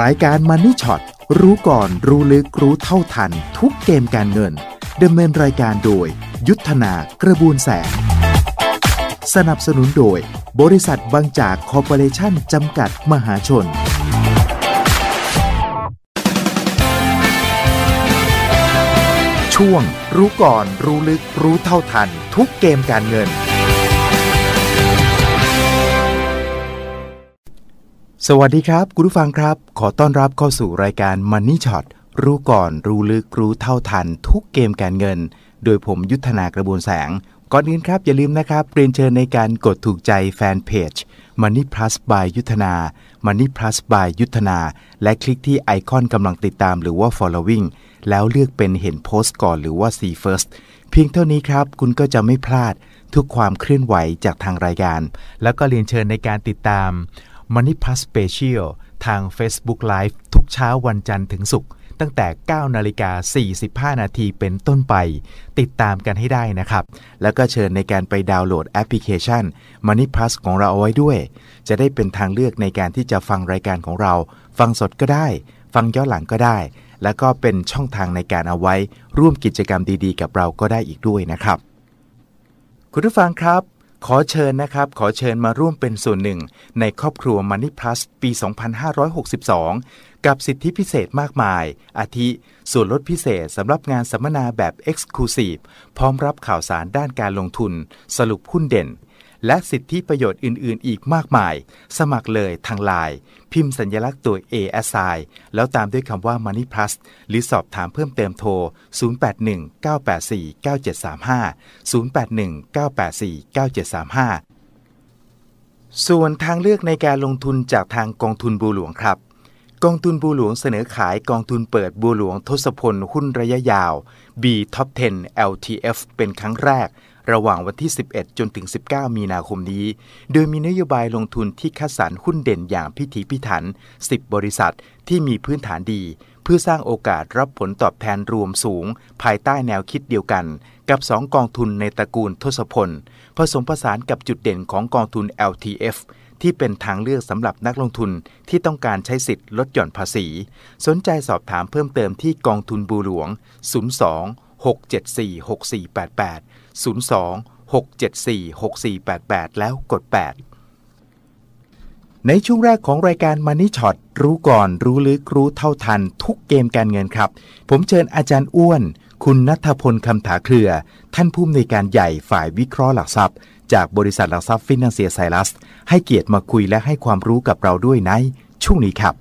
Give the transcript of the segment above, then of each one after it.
รายการมันนี่ช็อตรู้ก่อนรู้ลึกรู้เท่าทัน ทุกเกมการเงินดำเนินรายการโดย ยุทธนากระบวนแสง สนับสนุนโดย บริษัทบางจากคอร์ปอเรชั่นจำกัดมหาชน ช่วง รู้ก่อนรู้ลึกรู้เท่าทัน ทุกเกมการเงิน สวัสดีครับ คุณผู้ฟังครับ ขอต้อนรับเข้าสู่รายการ Money Shot รู้ก่อนรู้ลึกรู้เท่าทัน ทุกเกมการเงิน โดยผมยุทธนากระบวนแสง ก่อนอื่นครับ อย่าลืมนะครับเรียนเชิญในการกดถูกใจแฟนเพจ Money Plus by ยุทธนา Money Plus by ยุทธนา และคลิกที่ไอคอนกำลังติดตามหรือว่า following แล้วเลือกเป็นเห็นโพสต์ก่อนหรือว่า see first เพียงเท่านี้ครับ คุณก็จะไม่พลาดทุกความเคลื่อนไหวจากทางรายการ แล้วก็เรียนเชิญในการติดตาม Money Plus Special ทาง Facebook Live ทุกเช้าวันจันทร์ถึงศุกร์ตั้งแต่ 9 นาฬิกา 45 นาทีเป็นต้นไป ติดตามกันให้ได้นะครับ แล้วก็เชิญในการไปดาวน์โหลดแอปพลิเคชัน Money Plus ของเราเอาไว้ด้วย จะได้เป็นทางเลือกในการที่จะฟังรายการของเรา ฟังสดก็ได้ ฟังย้อนหลังก็ได้ แล้วก็เป็นช่องทางในการเอาไว้ ร่วมกิจกรรมดีๆ กับเราก็ได้อีกด้วยนะครับ คุณผู้ฟังครับ ขอเชิญนะครับ ขอเชิญมาร่วมเป็นส่วนหนึ่ง ในครอบครัว Money Plus ปี 2562 กับสิทธิพิเศษมากมาย อาทิ ส่วนลดพิเศษสำหรับงานสัมมนาแบบ Exclusive พร้อมรับข่าวสารด้านการลงทุน สรุปหุ้นเด่น และสิทธิประโยชน์อื่น ๆ อีกมากมาย สมัครเลยทางไลน์พิมพ์สัญลักษณ์ตัว A S I แล้วตามด้วยคำว่า Money Plus หรือสอบถามเพิ่มเติมโทร 0819849735 0819849735 ส่วนทางเลือกในการลงทุนจากทางกองทุนบัวหลวงครับ กองทุนบัวหลวงเสนอขายกองทุนเปิดบัวหลวงทศพลหุ้นระยะยาว B Top 10 LTF เป็นครั้งแรก ระหว่างวันที่ 11 จนถึง 19 มีนาคมนี้ โดยมีนโยบายลงทุนที่คัดสรรหุ้นเด่นอย่างพิถีพิถัน 10 บริษัทที่มีพื้นฐานดี เพื่อสร้างโอกาสรับผลตอบแทนรวมสูง ภายใต้แนวคิดเดียวกัน กับ 2 กองทุนในตระกูลทศพล ผสมผสานกับจุดเด่นของกองทุน LTF ที่เป็นทางเลือกสำหรับนักลงทุนที่ต้องการใช้สิทธิ์ลดหย่อนภาษี สนใจสอบถามเพิ่มเติมที่กองทุนบูหลวง 02 674 6488 02 674 6488 แล้วกด 8 ในช่วงแรกของรายการ Money Shot รู้ก่อนรู้ลึกรู้เท่าทัน ทุกเกมการเงินครับ ผมเชิญอาจารย์อ้วน คุณนัทพลคำถาเครือ ท่านผู้อำนวยการใหญ่ฝ่ายวิเคราะห์หลักทรัพย์ จากบริษัทหลักทรัพย์ฟินแลนเซียไซรัส ให้เกียรติมาคุยและให้ความรู้กับเราด้วยในช่วงนี้ครับ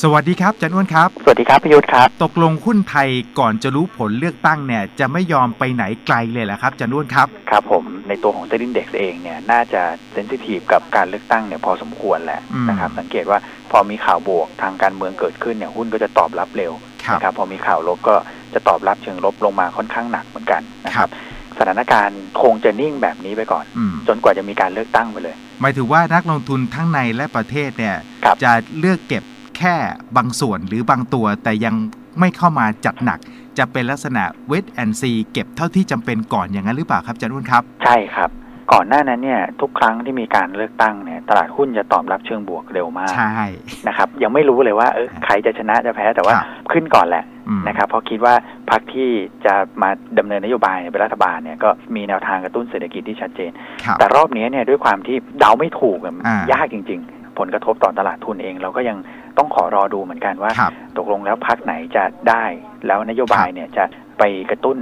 สวัสดีครับอาจารย์อ้วนครับ สวัสดีครับพิยุทธครับ ตกลงหุ้นไทยก่อนจะรู้ผลเลือกตั้งเนี่ย จะไม่ยอมไปไหนไกลเลยแหละครับอาจารย์อ้วนครับ ครับผมในตัวของเซ็นดิ้งเด็กเองเนี่ย น่าจะเซนซิทีฟกับการเลือกตั้งเนี่ยพอสมควรแหละอืมนะครับ สังเกตว่าพอมีข่าวบวกทางการเมืองเกิดขึ้นเนี่ยหุ้นก็จะตอบรับเร็วครับนะครับพอมีข่าวลบก็จะตอบรับเชิงลบลงมาค่อนข้างหนักเหมือนกันนะคครัรับบสถานการณ์คงจะนิ่งแบบนี้ไปก่อนอืมจนกว่าจะมีการเลือกตั้งไปเลย หมายถึงว่านักลงทุนทั้งในและประเทศเนี่ยครับจะเลือกเก็บ แค่บางส่วนหรือบางตัวแต่ยังไม่เข้ามาจัดหนัก จะเป็นลักษณะเวทแอนซีเก็บเท่าที่จำเป็นก่อนอย่างนั้นหรือเปล่าครับอาจารย์อ้วนครับ ใช่ครับ ก่อนหน้านั้นเนี่ยทุกครั้งที่มีการเลือกตั้งเนี่ยตลาดหุ้นจะตอบรับเชิงบวกเร็วมากใช่นะครับ ยังไม่รู้เลยว่าเออใครจะชนะจะแพ้แต่ว่าครับขึ้นก่อนแหละอืมนะครับเพราะคิดว่าพรรคที่จะมาดำเนินนโยบายเป็นรัฐบาลเนี่ยก็มีแนวทางกระตุ้นเศรษฐกิจที่ชัดเจนครับแต่รอบนี้เนี่ยด้วยความที่เดาไม่ถูกอะมันอ่ายยากจริงๆผ ลกระทบต่อตลาดทุนเอง เราก็ยังต้องขอรอดูเหมือนกันว่าครับตกลงแล้วพรรคไหนจะได้ แล้วนโยบายเนี่ยจะไปกระตุ้น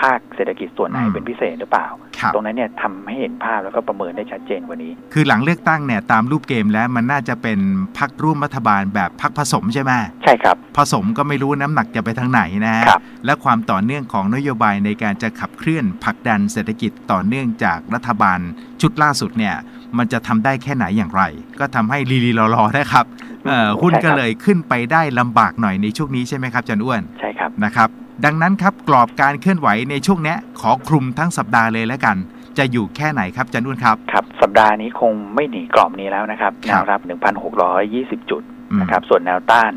ภาคเศรษฐกิจส่วนไหนอืมเป็นพิเศษหรือเปล่าครับตรงนั้นเนี่ยทำให้เห็นภาพแล้วก็ประเมินได้ชัดเจนกว่านี้ คือหลังเลือกตั้งเนี่ยตามรูปเกมแล้วมันน่าจะเป็นพักร่วมรัฐบาลแบบพักผสมใช่ไหมใช่ครับ ผสมก็ไม่รู้น้ำหนักจะไปทางไหนนะฮะครับและความต่อเนื่องของนโยบายในการจะขับเคลื่อนผลักดันเศรษฐกิจต่อเนื่องจากรัฐบาลชุดล่าสุดเนี่ย มันจะทำได้แค่ไหนอย่างไร ก็ทำให้ลีลีรอรอๆนะครับเอ่อหุ้นก็เลยขึ้นไปได้ลำบากหน่อยในช่วงนี้ใช่ไหมครับอาจันอ้วนใช่ครับนะครับ ดังนั้นครับกรอบการเคลื่อนไหวในช่วงเนี้ยขอคลุมทั้งสัปดาห์เลยแล้วกัน จะอยู่แค่ไหนครับอาจันอ้วนครับครับ สัปดาห์นี้คงไม่หนีกรอบนี้แล้วนะครับคแนรับวรับ 1,620 จุดอืมนะครับส่วนแนวต้าน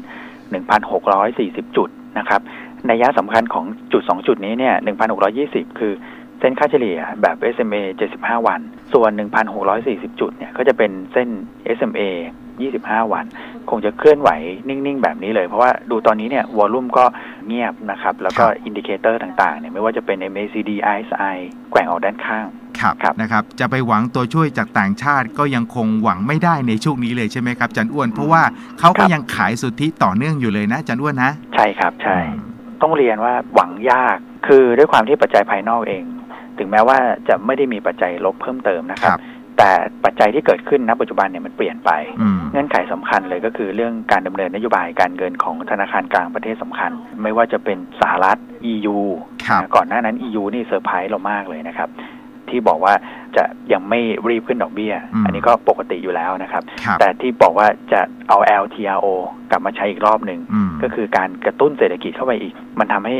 1,640 จุดนะครับในยะสำคัญของจุด 2 จุดนี้เนี่ย1,620 คือ เส้นค่าเฉลี่ยแบบ SMA 75 วัน ส่วน 1,640 จุดเนี่ยก็จะเป็นเส้น SMA 25 วัน คงจะเคลื่อนไหวนิ่ง ๆ แบบนี้เลย เพราะว่าดูตอนนี้เนี่ยวอลลุ่มก็เงียบนะครับ แล้วก็อินดิเคเตอร์ต่างๆเนี่ยไม่ว่าจะเป็น MACD RSI แกว่งออกด้านข้างครับครับนะครับจะไปหวังตัวช่วยจากต่างชาติก็ยังคงหวังไม่ได้ในช่วงนี้เลยใช่ไหมครับอาจันอ้วน เพราะว่าเขาก็ยังขายสุทธิต่อเนื่องอยู่เลยนะอาจันอ้วนนะ ใช่ครับใช่อืมต้องเรียนว่าหวังยากคือด้วยความที่ปัจจัยภายนอกเอง ถึงแม้ว่าจะไม่ได้มีปัจจัยลบเพิ่มเติมนะคครับรับ แต่ปัจจัยที่เกิดขึ้นณปัจจุบันเนี่ยมันเปลี่ยนไปอืมเงื่อนไขสำคัญเลยก็คือเรื่องการดำเนินนโยบายการเงินของธนาคารกลางประเทศสำคัญ ไม่ว่าจะเป็นสหรัฐ EU ครับก่อนหน้านั้น EU นี่เซอร์ไพรส์เรามากเลยนะครับที่บอกว่าจะยังไม่รีบขึ้นดอกเบี้ยอืมอันนี้ก็ปกติอยู่แล้วนะครับครับ แต่ที่บอกว่าจะเอา LTRO กลับมาใช้อีกรอบหนึ่งอืมก็คือการกระตุ้นเศรษฐกิจเข้าไปอีก มันทำให้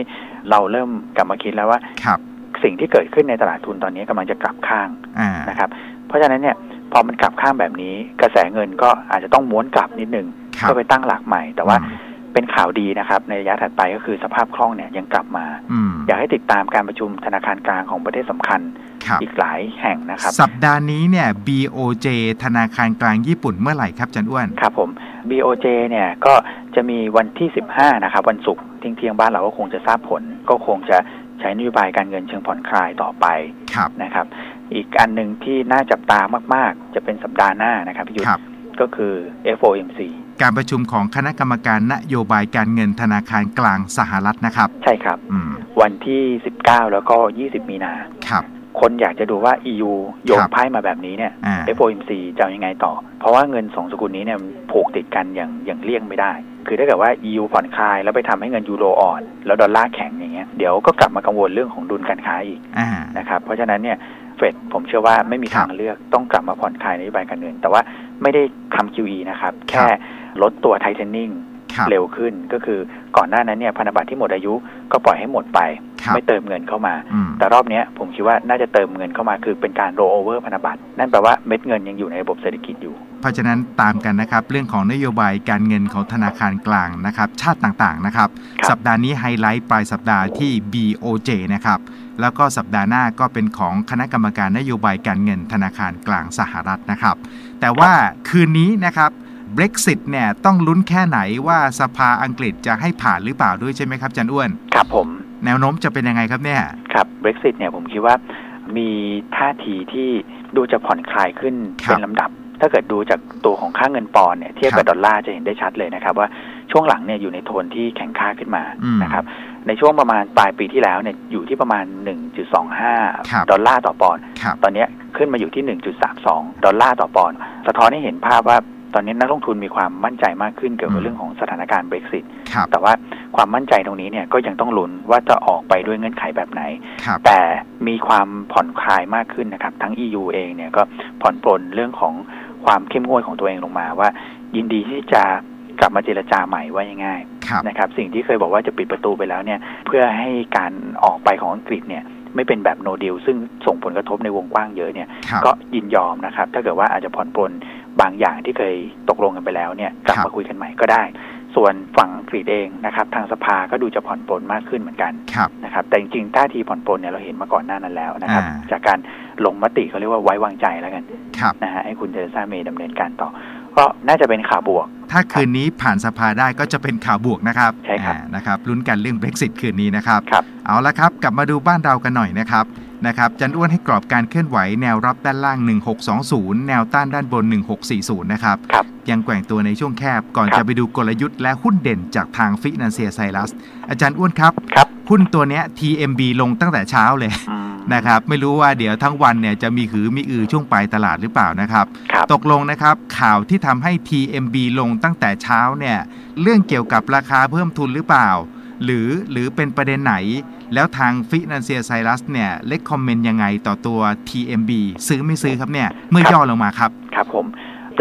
เราเริ่มกลับมาคิดแล้วว่าครับ สิ่งที่เกิดขึ้นในตลาดทุนตอนนี้กำลังจะกลับข้างอ่านะครับ เพราะฉะนั้นเนี่ยพอมันกลับข้างแบบนี้ กระแสเงินก็อาจจะต้องม้วนกลับนิดนึงครับเพื่อไปตั้งหลักใหม่ แต่ว่าอืมเป็นข่าวดีนะครับ ในระยะถัดไปก็คือสภาพคล่องเนี่ยยังกลับมาอืมอยากให้ติดตามการประชุมธนาคารกลางของประเทศสำคัญครับอีกหลายแห่งนะครับ สัปดาห์นี้เนี่ย BOJ ธนาคารกลางญี่ปุ่นเมื่อไหร่ครับอาจันอ้วนครับผม BOJ เนี่ยก็จะมีวันที่ 15 นะครับ วันศุกร์เที่ยงๆบ้านเราก็คงจะทราบผล ก็คงจะใช้นโยบายการเงินเชิงผ่อนคลายต่อไปครับนะครับ อีกอันหนึ่งที่น่าจับตามาก ๆ จะเป็นสัปดาห์หน้านะครับพี่ยุทธครับก็คือ FOMC การประชุมของคณะกรรมการนโยบายการเงินธนาคารกลางสหรัฐนะครับ ใช่ครับอืมวันที่ 19 แล้วก็ 20 มีนาครับคนอยากจะดูว่า EU โยคนรับไพ่มาแบบนี้เนี่ยอ่า FOMC จะเอายังไงต่อ เพราะว่าเงินสองสกุลนี้เนี่ยมันผูกติดกันอย่างอย่างเลี่ยงไม่ได้ คือถ้าเกิดว่า EU ผ่อนคลายแล้วไปทำให้เงินยูโรอ่อน แล้วดอลลาร์แข็งอย่างเงี้ยเดี๋ยวก็กลับมากังวลเรื่องของดุลการค้าอีกอ่านะครับเพราะฉะนั้นเนี่ยเฟดผมเชื่อว่าไม่มีครับทางเลือกต้องกลับมาผ่อนคลายนโยบายการเงิน แต่ว่าไม่ได้ทำ QE นะครับ แค่ลดตัวไทเทนนิ่งครับ เร็วขึ้นก็คือก่อนหน้านั้นเนี่ยพันธบัตรที่หมดอายุก็ปล่อยให้หมดไปครับไม่เติมเงินเข้ามาอืมแต่รอบเนี้ยผมคิดว่าน่าจะเติมเงินเข้ามาคือเป็นการ roll over พันธบัตรนั่นแปลว่าเม็ดเงินยังอยู่ในระบบเศรษฐกิจอยู่ เพราะฉะนั้นตามกันนะครับ เรื่องของนโยบายการเงินของธนาคารกลางนะครับ ชาติต่างๆนะครับครับสัปดาห์นี้ไฮไลท์ปลายสัปดาห์ที่ BOJ นะครับแล้วก็สัปดาห์หน้าก็เป็นของคณะกรรมการนโยบายการเงินธนาคารกลางสหรัฐนะครับ แต่ว่าคืนนี้นะครับ Brexit เนี่ยต้องลุ้นแค่ไหนว่าสภาอังกฤษจะให้ผ่านหรือเปล่าด้วยใช่ไหมครับจันอ้วน ครับผม แนวโน้มจะเป็นยังไงครับเนี่ย ครับ Brexit เนี่ยผมคิดว่ามีท่าทีที่ดูจะผ่อนคลายขึ้นครับเป็นลำดับ ถ้าเกิดดูจากตัวของค่าเงินปอนด์เนี่ยเทียบกับครับดอลลาร์จะเห็นได้ชัดเลยนะครับว่าช่วงหลังเนี่ยอยู่ในโทนที่แข็งค่าขึ้นมาอืมนะครับในช่วงประมาณปลายปีที่แล้วเนี่ยอยู่ที่ประมาณครับ1.25 ดอลลาร์ต่อปอนด์ครับตอนเนี้ยขึ้นมาอยู่ที่ 1.32 ดอลลาร์ต่อปอนด์สะท้อนให้เห็นภาพว่า ตอนนี้นักลงทุนมีความมั่นใจมากขึ้นเกี่ยวกับเรื่องของสถานการณ์ Brexit ครับแต่ว่าความมั่นใจตรงนี้เนี่ยก็ยังต้องลุ้นว่าจะออกไปด้วยเงื่อนไขแบบไหนครับแต่มีความผ่อนคลายมากขึ้นนะครับ ทั้ง EU เองเนี่ยก็ผ่อนปลนเรื่องของความเข้มงวดของตัวเองลงมาว่า ยินดีที่จะกลับมาเจรจาใหม่ว่าง่ายครับๆนะครับ สิ่งที่เคยบอกว่าจะปิดประตูไปแล้วเนี่ยเพื่อให้การออกไปของอังกฤษเนี่ยไม่เป็นแบบโนดิลซึ่งส่งผลกระทบในวงกว้างเยอะเนี่ยครับก็ยินยอมนะครับ ถ้าเกิดว่าอาจจะผ่อนปลน บางอย่างที่เคยตกลงกันไปแล้วเนี่ยกลับครับมาคุยกันใหม่ก็ได้ ส่วนฝั่งอังกฤษเองนะครับ ทางสภาก็ดูจะผ่อนปลนมากขึ้นเหมือนกันครับนะครับ แต่จริงๆท่าทีผ่อนปลนเนี่ยเราเห็นมาก่อนหน้านั้นแล้วนะครับอ่าจากการลงมติเขาเรียกว่าไว้วางใจแล้วกันครับนะฮะให้คุณเทเรซาเมย์ดำเนินการต่อก็น่าจะเป็นข่าวบวก ถ้าคืนนี้ผ่านสภาได้ก็จะเป็นข่าวบวกนะครับ ใช่ครับอ่านะครับลุ้นกันเรื่อง Brexit คืนนี้นะครับครับเอาละครับ กลับมาดูบ้านเรากันหน่อยนะครับ นะครับจันอ้วนให้กรอบการเคลื่อนไหวแนวรับด้านล่าง 1620 แนวต้านด้านบน 1640 นะครับ ครับยังแกว่งตัวในช่วงแคบ ก่อนครับ จะไปดูกลยุทธ์และหุ้นเด่นจากทางฟินันเซียไซรัส อาจารย์อ้วนครับ ครับหุ้นตัวเนี้ย TMB ลงตั้งแต่เช้าเลย อืมนะครับ ไม่รู้ว่าเดี๋ยวทั้งวันเนี่ยจะมีหือมีอือช่วงปลายตลาดหรือเปล่านะครับ ครับ ตกลงนะครับข่าวที่ทำให้ TMB ลงตั้งแต่เช้าเนี่ย เรื่องเกี่ยวกับราคาเพิ่มทุนหรือเปล่า หรือหรือเป็นประเด็นไหน แล้วทางฟินันเซียไซรัสเนี่ยเล็กคอมเมนต์ยังไงต่อตัว TMB ซื้อไม่ซื้อครับเนี่ย เมื่อย่อลงมาครับ ครับผม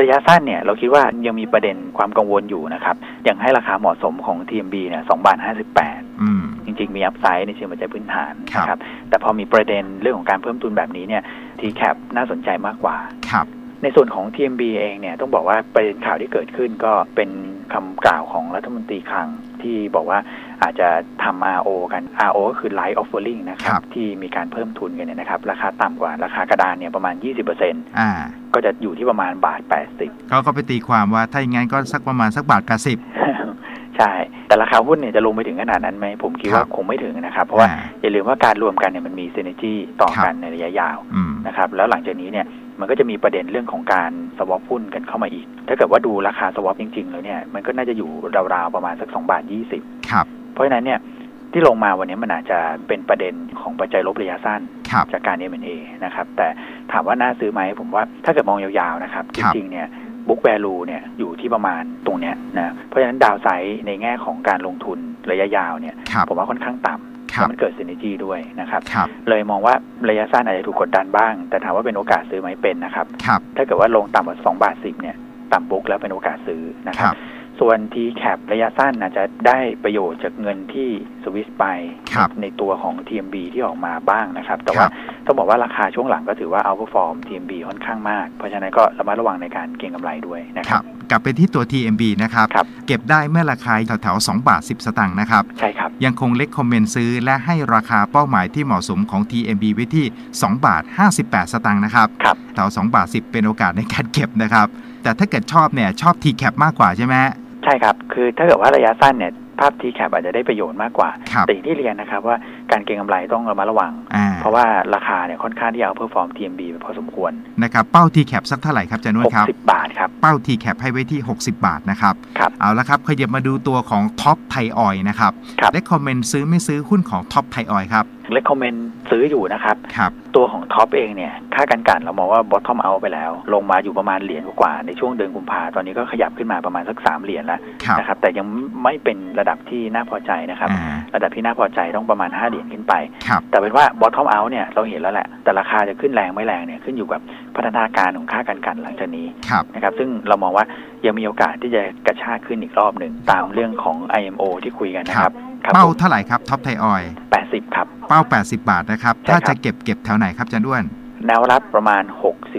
ระยะสั้นเนี่ยเราคิดว่ายังมีประเด็นความกังวลอยู่นะครับยังให้ราคาเหมาะสมของ TMB เนี่ย2บาท58อืมจริง ๆ มีอัพไซด์ในเชิงปัจจัยพื้นฐานครับนะครับแต่พอมีประเด็นเรื่องของการเพิ่มทุนแบบนี้เนี่ย TCAP น่าสนใจมากกว่าครับในส่วนของ TMB เองเนี่ยต้องบอกว่าประเด็นข่าวที่เกิดขึ้นก็เป็นคำกล่าวของรัฐมนตรีคลัง ที่บอกว่าอาจจะทำ RO กัน RO ก็คือ Light Offering นะครับ ที่มีการเพิ่มทุนกันเนี่ยนะครับ ราคาต่ำกว่าราคากระดานเนี่ยประมาณ 20%อ่าก็จะอยู่ที่ประมาณบาท 80เขาก็ไปตีความว่าถ้าอย่างงั้นก็สักประมาณสักบาทใช่ แต่ราคาหุ้นเนี่ยจะลงไปถึงขนาดนั้นไหมผมคิดว่าคงไม่ถึงนะครับ เพราะว่าอย่าลืมว่าการรวมกันเนี่ยมันมีเซนเจีต่อกันในระยะยาวนะครับแล้วหลังจากนี้เนี่ย มันก็จะมีประเด็นเรื่องของการสวอปหุ้นกันเข้ามาอีก ถ้าเกิดว่าดูราคาสวอปจริงๆแล้วเนี่ย มันก็น่าจะอยู่ราวๆประมาณสักสองบาทยี่สิบครับเพราะฉะนั้นเนี่ยที่ลงมาวันนี้มันอาจจะเป็นประเด็นของปัจจัยลบระยะสั้น จากการ M&A นะครับ แต่ถามว่าน่าซื้อไหมผมว่าถ้าเกิดมองยาวๆนะครับ จริงๆเนี่ยบุ๊กแวลูเนี่ยอยู่ที่ประมาณตรงเนี้ยนะเพราะฉะนั้นดาวไซด์ในแง่ของการลงทุนระยะยาวเนี่ยผมว่าค่อนข้างต่ำ เพราะมันเกิดซินเนจีด้วยนะครับเลยมองว่าระยะสั้นอาจจะถูกกดดันบ้าง แต่ถามว่าเป็นโอกาสซื้อไหมเป็นนะครับถ้าเกิดว่าลงต่ำกว่าสองบาทสิบเนี่ยต่ำบุ๊กแล้วเป็นโอกาสซื้อนะครับส่วน t c a p ระยะสั้นอาจจะได้ประโยชน์จากเงินที่สวิสไปในตัวของ TMB ที่ออกมาบ้างนะครับ แต่ว่าต้องบอกว่าราคาช่วงหลังก็ถือว่าเอาพอฟอร์ม TMB ค่อนข้างมาก เพราะฉะนั้นก็ระมัดระวังในการเก็งกำไรด้วยนะครับ กลับไปที่ตัว TMB นะครับรบเก็บได้เมื่อราคาแถวๆ2บาท 10 สตางค์นะครับ ใช่ครับ ยังคงเล็กคอมเมนต์ซื้อและให้ราคาเป้าหมายที่เหมาะสมของ TMB ไว้ที่ 2 บาท 58 สตางค์นะครับครับ แถว2บาท 10 เป็นโอกาสในการเก็บนะครับ แต่ถ้าเกิดชอบเนี่ยชอบ TCAP มากกว่าใช่ไหมใช่ครับ คือถ้าเกิดว่าระยะสั้นเนี่ย ภาพทีแคปอาจจะได้ประโยชน์มากกว่า แต่อย่างที่เรียนนะครับว่าการเก็งกำไรต้องระมัดระวัง เพราะว่าราคาเนี่ยค่อนข้างที่เอาเพอร์ฟอร์ม TMB ไปพอสมควรนะครับเป้าทีแคปสักเท่าไหร่ครับจันวครับ60บาทครับ เป้าทีแคปให้ไว้ที่ 60 บาทนะครับครับเอาละครับขยับมาดูตัวของท็อปไทออยนะครับได้คอมเมนต์ซื้อไม่ซื้อหุ้นของท็อปไทออยครับเลคคอมเมนต์ซื้ออยู่นะครับ ครับ ตัวของท็อปเองเนี่ยค่ากันกันเรามองว่าบอททอมเอาไปแล้ว ลงมาอยู่ประมาณเหรียญกว่าในช่วงเดือนกุมภาตอนนี้ก็ขยับขึ้นมาประมาณสักสามเหรียญแล้วนะครับ แต่ยังไม่เป็นระดับที่น่าพอใจนะครับระดับที่น่าพอใจต้องประมาณ5เหรียญขึ้นไปแต่เป็นว่าบอททอมเอาเนี่ยเราเห็นแล้วแหละ แต่ราคาจะขึ้นแรงไม่แรงเนี่ยขึ้นอยู่กับพัฒนาการของค่ากันกันหลังจากนี้นะครับซึ่งเรามองว่ายังมีโอกาสที่จะกระชากขึ้นอีกรอบหนึ่งตามเรื่องของ IMO ที่คุยกันนะครับเป้าเท่าไหร่ครับท็อปไทออย 80 ครับ เป้า 80 บาทนะครับ ถ้าจะเก็บเก็บแถวไหนครับจันด้วน แนวรับประมาณ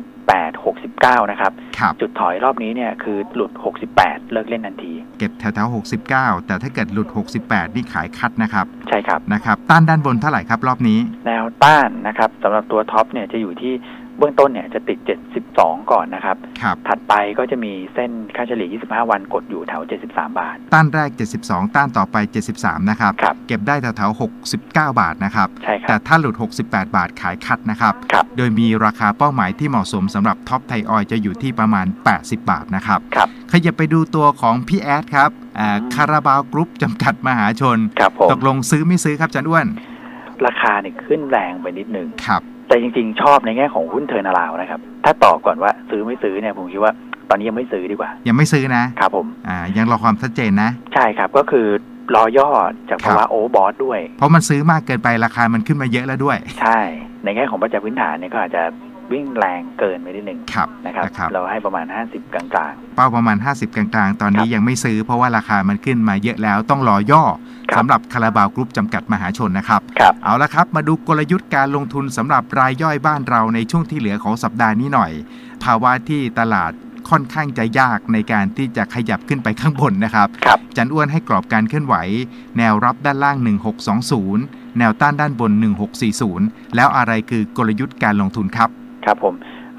68 69 นะครับรบจุดถอยรอบนี้เนี่ยคือหลุด 68 เลิกเล่นทันที เก็บแถวแถว69 แต่ถ้าเกิดหลุด 68 นี่ขายคัดนะครับ ใช่ครับ นะครับ ต้านด้านบนเท่าไหร่ครับรอบนี้ แนวต้านนะครับสำหรับตัวท็อปเนี่ยจะอยู่ที่เบื้องต้นเนี่ยจะติด 72 ก่อนนะครับ ครับ ถัดไปก็จะมีเส้นค่าเฉลี่ย 25 วันกดอยู่แถว 73 บาท ต้านแรก 72 ต้านต่อไป 73 นะครับ ครับเก็บได้แถวแถว69 บาทนะครับ ใช่ครับแต่ถ้าหลุด 68 บาทขายคัดนะครับ ครับ โดยมีราคาเป้าหมายที่เหมาะสมสำหรับท็อปไทยออยจะอยู่ที่ประมาณ 80 บาทนะครับ ครับ ขยับไปดูตัวของพี่แอดครับคาราบาวกรุ๊ปจำกัดมหาชน ครับผมตกลงซื้อไม่ซื้อครับจันอ้วน ราคาเนี่ยขึ้นแรงไปนิดนึงครับ แต่จริงๆ ชอบในแง่ของหุ้นเทอร์นาลาวนะครับ ถ้าตอบก่อนว่าซื้อไม่ซื้อเนี่ยผมคิดว่าตอนนี้ยังไม่ซื้อดีกว่า ยังไม่ซื้อนะครับผมอ่ายังรอความชัดเจนนะ ใช่ครับก็คือรอย่อจากภาวะโอเวอร์บอสด้วย เพราะมันซื้อมากเกินไปราคามันขึ้นมาเยอะแล้วด้วย ใช่ ในแง่ของปัจจัยพื้นฐานเนี่ยก็อาจจะ วิ่งแรงเกินไปนิดหนึ่งนะครับรบเราให้ประมาณ 50 กลางๆ เป้าประมาณ 50 กลางๆ ตอนนี้ยังไม่ซื้อเพราะว่าราคามันขึ้นมาเยอะแล้วต้องรอย่อสำหรับคาราบาวกรุ๊ปจำกัดมหาชนนะครับรบเอาละครับ มาดูกลยุทธ์การลงทุนสำหรับรายย่อยบ้านเราในช่วงที่เหลือของสัปดาห์นี้หน่อย ภาวะที่ตลาดค่อนข้างจะยากในการที่จะขยับขึ้นไปข้างบนนะครับรบจันอ้วนให้กรอบการเคลื่อนไหว แนวรับด้านล่าง 1620 แนวต้านด้านบน 1640 แล้วอะไรคือกลยุทธ์การลงทุนครับ ครับผม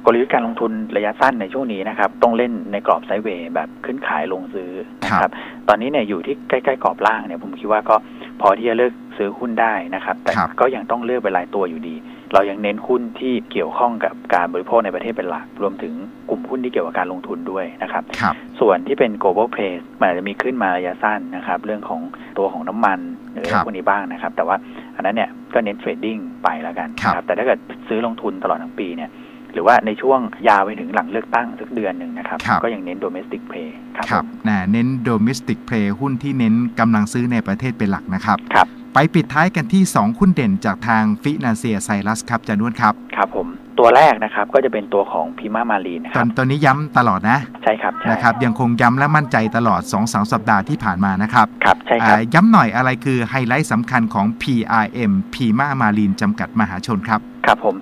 กลยุทธ์การลงทุนระยะสั้นในช่วงนี้นะครับ ต้องเล่นในกรอบไซด์เวย์แบบขึ้นขายลงซื้อนะครับ ตอนนี้เนี่ยอยู่ที่ใกล้ๆกรอบล่างเนี่ยผมคิดว่าก็พอที่จะเลือกซื้อหุ้นได้นะครับ แต่ก็ยังต้องเลือกไปหลายตัวอยู่ดี เรายังเน้นหุ้นที่เกี่ยวข้องกับการบริโภคในประเทศเป็นหลัก รวมถึงกลุ่มหุ้นที่เกี่ยวกับการลงทุนด้วยนะครับรบส่วนที่เป็น global play มันอาจจะมีขึ้นมาระยะสั้นนะครับ เรื่องของตัวของน้ำมันหรือพวกนี้บ้างนะครับ แต่ว่าอั นนั้นเนี่ยก็เน้นเทรดดิ้งไปแล้วกันครับแต่ถ้าเกิดซื้อลงทุนตลอดทั้งปีเนี่ยหรือว่าในช่วงยาวไปถึงหลังเลือกตั้งสักเดือนหนึ่งนะครับก็ยังเน้น domestic play ครับรบนะเน้น domestic play หุ้นที่เน้นกำลังซื้อในประเทศเป็นหลักนะครับครับไปปิดท้ายกันที่ 2 หุ้นเด่นจากทางฟินาเซียไซรัสครับจานุนครับ ครับผม ตัวแรกนะครับก็จะเป็นตัวของพิมามารีนนะครับตอนนี้ย้ำตลอดนะใช่ครับนะครับ ยังคงย้ำและมั่นใจตลอด2อสสัปดาห์ที่ผ่านมานะครับครับใช่ครับย้ำหน่อยอะไรคือไฮไลท์สำคัญของ PRM พีมามารีนจำกัดมหาชนครับ ครับผม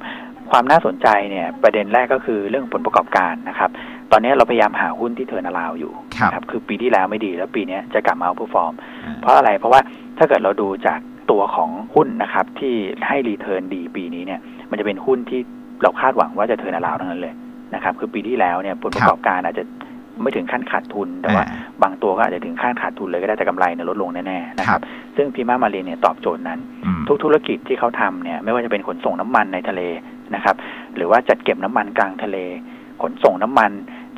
คความน่าสนใจเนี่ยประเด็นแรกก็คือเรื่องผลประกอบการนะครับ ตอนนี้เราพยายามหาหุ้นที่เทิร์นอราวอยู่ครับ นะคือปีที่แล้วไม่ดีแล้วปีนี้จะกลับมาเอาผู้ฟอร์มอ่าเพราะอะไรเพราะว่าถ้าเกิดเราดูจากตัวของหุ้นนะครับที่ให้รีเทิร์นดีปีนี้เนี่ยมันจะเป็นหุ้นที่ เราคาดหวังว่าจะเทิร์นอราวทั้งนั้นเลยนะครับ คือปีที่แล้วเนี่ยผลประกอบการอาจจะไม่ถึงขั้นขาดทุน แต่ว่าอ่าบางตัวก็อาจจะถึงขั้นขาดทุนเลยก็ได้แต่กำไรเนี่ยลดลงแน่ๆนะคครัรับบซึ่งพีมามารีนเนี่ยตอบโจทย์นั้นอืมทุกธุรกิจที่เขาทำเนี่ยไม่ว่าจะเป็นขนส่งน้ำมันในทะเลนะครับ หรือว่าจัดเก็บน้ำมันกลางทะเล ขนส่งน้ำมัน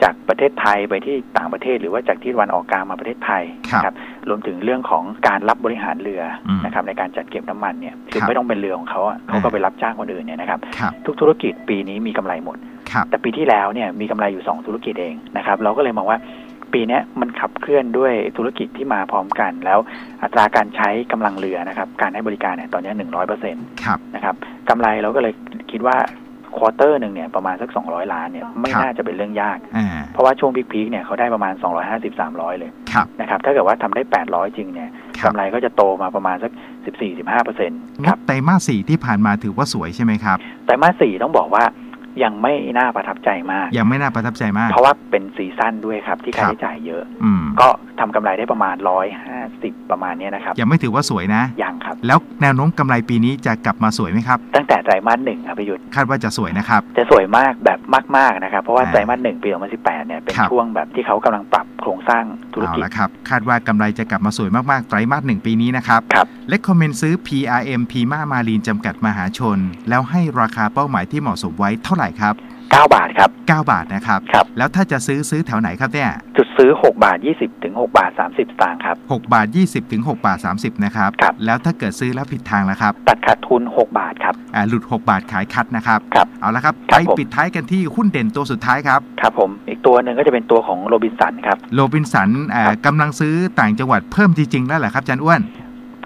จากประเทศไทยไปที่ต่างประเทศ หรือว่าจากที่ตะวันออกกลางมาประเทศไทยครับนะครับรวมถึงเรื่องของการรับบริหารเรืออมนะครับในการจัดเก็บน้ำมันเนี่ยคือครับไม่ต้องเป็นเรือของเขาอะเขาก็อ่าไปรับจ้างคนอื่นเนี่ยนะครับครับทุกธุรกิจปีนี้มีกำไรหมดครับแต่ปีที่แล้วเนี่ยมีกำไรอยู่ 2 ธุรกิจเองนะครับเราก็เลยมองว่าปีเนี้ยมันขับเคลื่อนด้วยธุรกิจที่มาพร้อมกัน แล้วอัตราการใช้กำลังเรือนะครับการให้บริการเนี่ยตอนเนี้หนึ่งร้อยเปอร์เซ็นต์ครับนะครับกำไรเราก็เลยคิดว่า ควอเตอร์หนึ่งเนี่ยประมาณสัก200ล้านเนี่ยไม่ครับน่าจะเป็นเรื่องยากอ่าเพราะว่าช่วงพีคๆเนี่ยเขาได้ประมาณ250-300เลยครับนะครับถ้าเกิดว่าทำได้800จริงเนี่ยครับกำไรก็จะโตมาประมาณสัก14-15เปอร์เซ็นต์งครับบไตรมาสสี่ที่ผ่านมาถือว่าสวยใช่ไหมครับแต่มาสสี่ต้องบอกว่ายังไม่น่าประทับใจมาก ยังไม่น่าประทับใจมาก เพราะว่าเป็นซีซั่นด้วยครับที่ครัค่าบใช้จ่ายเยอะอืม ก็ทำกำไรได้ประมาณร้อยห้าสิบประมาณเนี้ยนะครับยังไม่ถือว่าสวยนะยังครับ แล้วแนวโน้มกำไรปีนี้จะกลับมาสวยไหมครับ ตั้งแต่ไตรมาสหนึ่งครับพิยุทธ์คาดว่าจะสวยนะครับ จะสวยมากแบบมากๆนะครับ เพราะว่าอ่าไตรมาสหนึ่งปี 2018 เนี่ยเป็นครับช่วงแบบที่เขากำลังปรับโครงสร้างธุรเอากิจละครับคาดว่ากำไรจะกลับมาสวยมากๆไตรมาสหนึ่งปีนี้นะครับครับเล็กคอมเมนต์ซื้อ PRM พีมามารีนจำกัดมหาชน แล้วให้ราคาเป้าหมายที่เหมาะสมไว้เท่าไหร่ครับ 9 บาทครับ 9 บาทนะครับ ครับ แล้วถ้าจะซื้อซื้อแถวไหนครับเนี่ย จุดซื้อ 6 บาท 20ถึง6บาท 30สตางค์ครับ 6 บาท 20ถึง6บาท 30 นะครับ ครับ แล้วถ้าเกิดซื้อแล้วผิดทางแล้วครับตัดขาดทุน 6 บาทครับ อ่าหลุด 6 บาทขายคัดนะครับ ครับ เอาละครับครัไปบผม ปิดท้ายกันที่หุ้นเด่นตัวสุดท้ายครับ ครับผม อีกตัวหนึ่งก็จะเป็นตัวของโรบินสันครับ โรบินสันอ่าครับ กำลังซื้อต่างจังหวัดเพิ่มจริงๆแล้วเหรอครับอาจันอ้วน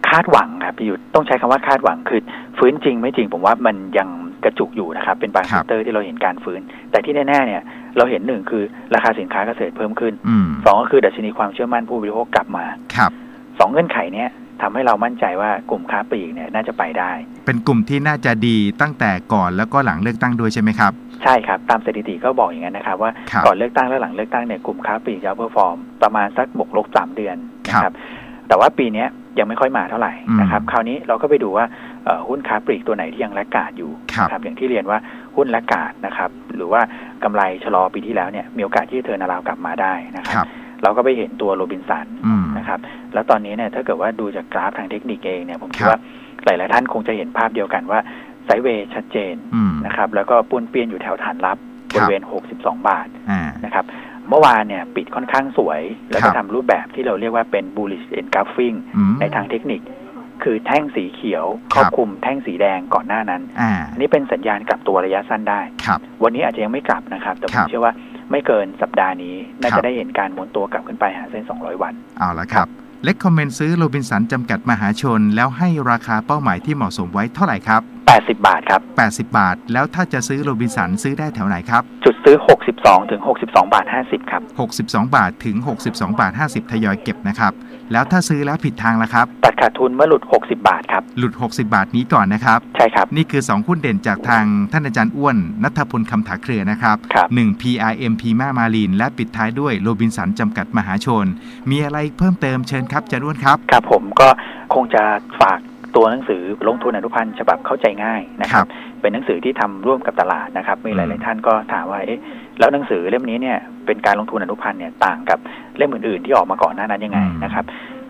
คาดหวังครับพี่ยุทธต้องใช้คำว่าคาดหวังคือฟื้นจริงไม่จริงผมว่ามันยัง กระจุกอยู่นะครับ เป็นบางครัเซบกเตอร์ที่เราเห็นการฟื้น แต่ที่แน่ๆเนี่ย เราเห็นหนึ่งคือราคาสินค้าเกษตรเพิ่มขึ้นอืมสองก็คือดัชนีความเชื่อมั่นผู้บริโภคกลับมาครับสองเงื่อนไขเนี้ยทำให้เรามั่นใจว่ากลุ่มค้าปลีกเนี่ยน่าจะไปได้ เป็นกลุ่มที่น่าจะดีตั้งแต่ก่อนแล้วก็หลังเลือกตั้งด้วยใช่ไหมครับ ใช่ครับ ตามสถิติก็บอกอย่างนั้นนะครับว่าครับก่อนเลือกตั้งและหลังเลือกตั้งเนี่ยกลุ่มค้าปลีกจะเพอร์ฟอร์มประมาณสักบวกลบสามเดือนนะคครัรับบแต่ว่าปีเนี้ ยยังไม่ค่อยมาเท่าไหร่อืมนะครับ คราวนี้เราก็ไปดูว่าเอ่อหุ้นค้าปลีกตัวไหนที่ยังแลกขาดอยู่ครับนะครับอย่างที่เรียนว่าหุ้นแลกขาดนะครับ หรือว่ากำไรชะลอปีที่แล้วเนี่ยมีโอกาสที่จะเทิร์นาราวกลับมาได้นะคครัรับบเราก็ไปเห็นตัวโรบินสันอืมนะครับแล้วตอนนี้เนี่ยถ้าเกิดว่าดูจากกราฟทางเทคนิคเองเนี่ยผมคิดครับว่าหลาย ๆ ท่านคงจะเห็นภาพเดียวกันว่าไซด์เวย์ชัดเจนอืมนะครับแล้วก็ปุ้นเปี้ยนอยู่แถวฐานรับบริเวณ 62 บาทอ่านะครับ เมื่อวานเนี่ยปิดค่อนข้างสวย แล้วก็ครับทำรูปแบบที่เราเรียกว่าเป็น bullish engulfing อืมในทางเทคนิค คือแท่งสีเขียวคครัรบอบคลุมแท่งสีแดงก่อนหน้านั้นอ่าอันนี้เป็นสัญญาณกลับตัวระยะสั้นได้ครับวันนี้อาจจะยังไม่กลับนะครับ แต่ผครัมบเชื่อว่าไม่เกินสัปดาห์นี้ น่าครัจะบได้เห็นการหมุนตัวกลับขึ้นไปหาเส้น 200 วัน เอาละครับ เล็กคอมเมนต์ซื้อโรบินสันจำกัดมหาชน แล้วให้ราคาเป้าหมายที่เหมาะสมไว้เท่าไหร่ครับ 80 บาทครับ 80 บาท แล้วถ้าจะซื้อโรบินสันซื้อได้แถวไหนครับ จุดซื้อ 62 ถึง 62 บาท 50 ครับ 62 บาทถึง 62 บาท 50 ทยอยเก็บนะครับ แล้วถ้าซื้อแล้วผิดทางละครับ ตัดขาดทุนเมื่อหลุด 60 บาทครับ หลุด 60 บาทนี้ก่อนนะครับ ใช่ครับ นี่คือ 2 หุ้นเด่นจากทางท่านอาจารย์อ้วนนัทพลคำถาเครือนะครับครับ 1 PRM พีมามารีนและปิดท้ายด้วยโรบินสันจำกัดมหาชน มีอะไรเพิ่มเติมเชิญครับอาจารย์อ้วนครับ ครับผมก็คงจะฝาก ตัวหนังสือลงทุนอนุพันธ์ฉบับเข้าใจง่ายนะคครัรับบเป็นหนังสือที่ทำร่วมกับตลาดนะครับ มีหอืลายมๆท่านก็ถามว่าเอ๊ะแล้วหนังสือเล่มนี้เนี่ยเป็นการลงทุนอนุพันธ์เนี่ยต่างกับเล่มอื่น ๆ ที่ออกมาก่อนหน้านั้นยังไงนะครับ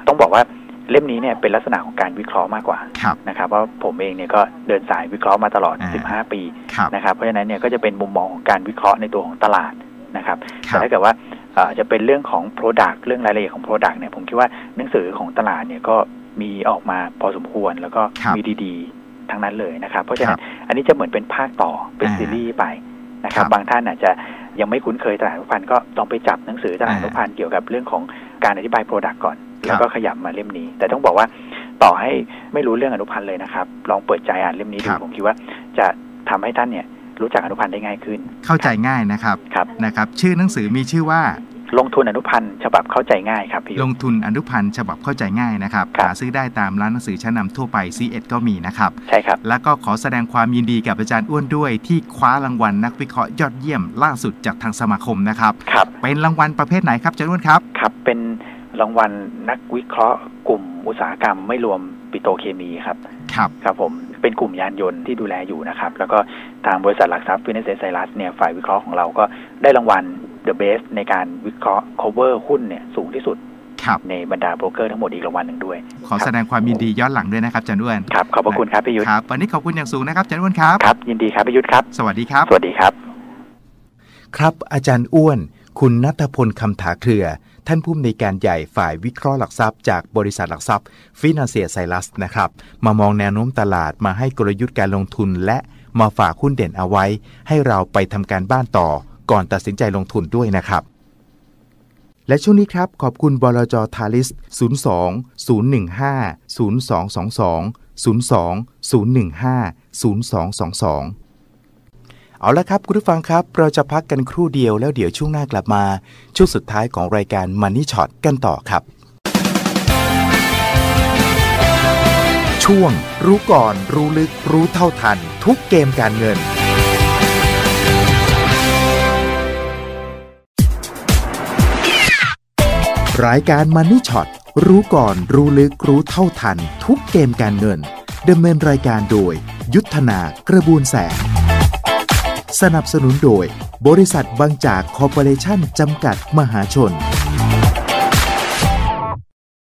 ต้องบอกว่าเล่มนี้เนี่ยเป็นลักษณะของการวิเคราะห์มากกว่าครับนะครับเพราะผมเองเนี่ยก็เดินสายวิเคราะห์มาตลอดอ่า15 ปีครับนะครับเพราะฉะนั้นเนี่ยก็จะเป็นมุมมองของการวิเคราะห์ในตัวของตลาดนะครับครัแต่บถ้าเกิดว่าเอ่อจะเป็นเรื่องของ Product เรื่องรายละเอียดของ Product เนี่ยผมคิดว่าหนังสือของตลาดเนี่ยก็ มีออกมาพอสมควรแล้วก็ครับมีดีๆ ทั้งนั้นเลยนะครับ เพราะฉะครันั้บนอันนี้จะเหมือนเป็นภาคต่อเป็นอ่าซีรีส์ไปนะครับครับ บางท่านอาจจะยังไม่คุ้นเคยตลาดอนุพันธ์ก็ลองไปจับหนังสือตลาดอ่าอนุพันธ์เกี่ยวกับเรื่องของการอธิบาย Product ก่อนครับแล้วก็ขยับมาเล่มนี้ แต่ต้องบอกว่าต่อให้ไม่รู้เรื่องอนุพันธ์เลยนะครับ ลองเปิดใจอ่านเล่มนี้ดูผมคิดว่าจะทำให้ท่านเนี่ยรู้จักอนุพันธ์ได้ง่ายขึ้น เข้าใจง่ายนะครับครับนะครับ ชื่อหนังสือมีชื่อว่า ลงทุนอนุพันธ์ฉบับเข้าใจง่ายครับพี่ยุทธลงทุนอนุพันธ์ฉบับเข้าใจง่ายนะครับครับหาซื้อได้ตามร้านหนังสือชั้นนำทั่วไป C1 ก็มีนะครับใช่ครับ แล้วก็ขอแสดงความยินดีกับอาจารย์อ้วนด้วย ที่คว้ารางวัลนักวิเคราะห์ยอดเยี่ยมล่าสุดจากทางสมาคมนะครับครับเป็นรางวัลประเภทไหนครับอาจารย์อ้วนครับครับเป็นรางวัลนักวิเคราะห์กลุ่มอุตสาหกรรมไม่รวมปิโตรเคมีครับครับครับผมเป็นกลุ่มยานยนต์ที่ดูแลอยู่นะครับ แล้วก็ทางบริษัทหลักทรัพย์ฟินแลนซ์ไซรัสเนี่ยฝ่ายวิเคราะห์ของเราก็ได้รางวัล The Best ในการวิเคราะห์ cover หุ้นเนี่ยสูงที่สุดครับในบรรดาโบรกเกอร์ทั้งหมดอีกรางวัลหนึ่งด้วย ขอแสดงความยินดีย้อนหลังด้วยนะครับอาจารย์อ้วนครับขอบพระคุณครับพี่ยุทธครับวันนี้ขอบคุณอย่างสูงนะครับอาจารย์อ้วนครับครับ ยินดีครับพี่ยุทธครับ สวัสดีครับ สวัสดีครับ ครับ อาจารย์อ้วน คุณนัทพลคำถาเครือ ท่านผู้อำนวยการใหญ่ฝ่ายวิเคราะห์หลักทรัพย์จากบริษัทหลักทรัพย์ฟิน a เซียไซรัสนะครับมามองแนวโน้มตลาดมาให้กลยุทธ์การลงทุนและมาฝากหุ้นเด่นเอาไว้ ให้เราไปทำการบ้านต่อ ก่อนตัดสินใจลงทุนด้วยนะครับ และช่วงนี้ครับ ขอบคุณบลจทาริส 02 015 0222 02 015 0222เอาละครับ คุณผู้ฟังครับ เราจะพักกันครู่เดียวแล้วเดี๋ยวช่วงหน้ากลับมา ช่วงสุดท้ายของรายการ Money Shot กันต่อครับ ช่วง รู้ก่อน รู้ลึกรู้เท่าทัน ทุกเกมการเงิน รายการมันนี่ช็อตรู้ก่อนรู้ลึกรู้เท่าทัน ทุกเกมการเงินดำเนินรายการโดย ยุทธนากระบูนแสง สนับสนุนโดย บริษัทบางจากคอร์ปอเรชั่นจำกัดมหาชน